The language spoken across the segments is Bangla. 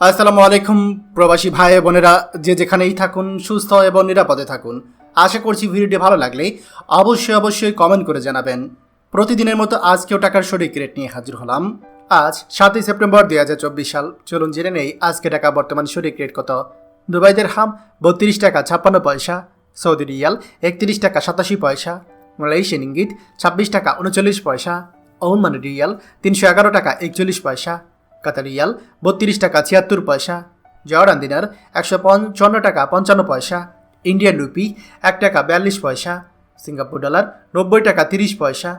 আসসালামু আলাইকুম, প্রবাসী ভাই বোনেরা। যে যেখানেই থাকুন, সুস্থ এবং নিরাপদে থাকুন। আশা করছি ভিডিওটি ভালো লাগলে অবশ্যই অবশ্যই কমেন্ট করে জানাবেন। প্রতিদিনের মতো আজকেও টাকার সঠিক রেট নিয়ে হাজির হলাম। আজ সাতই সেপ্টেম্বর দুই হাজার চব্বিশ সাল। চলুন জেনে নেই আজকে টাকা বর্তমান সঠিক রেট কত। দুবাইদের হাম বত্রিশ টাকা ছাপ্পান্ন পয়সা, সৌদি রিয়াল একত্রিশ টাকা সাতাশি পয়সা, মালয়েশিয়ান ইঙ্গিত ছাব্বিশ টাকা উনচল্লিশ পয়সা, ওমান রিয়াল তিনশো এগারো টাকা একচল্লিশ পয়সা কাতার রিয়াল, বত্রিশ টাকা ছিয়াত্তর পয়সা। জর্ডান দিনার একশো পঞ্চান্ন টাকা পঞ্চান্ন পয়সা। ইন্ডিয়ান রুপি এক টাকা বিয়াল্লিশ পয়সা। সিঙ্গাপুর ডলার নব্বই টাকা তিরিশ পয়সা।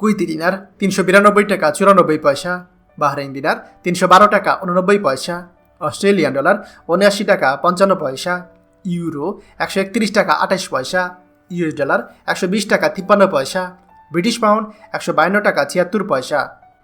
কুইতি দিনার তিনশো বিরানব্বই টাকা চুরানব্বই পয়সা। বাহরাইন দিনার তিনশো বারো টাকা উননব্বই পয়সা। অস্ট্রেলিয়ান ডলার উনআশি টাকা পঞ্চান্ন পয়সা। ইউরো একশো একত্রিশ টাকা আঠাশ পয়সা। ইউএস ডলার একশো বিশ টাকা তিপ্পান্ন পয়সা। ব্রিটিশ পাউন্ড একশো বায়ান্ন টাকা ছিয়াত্তর পয়সা।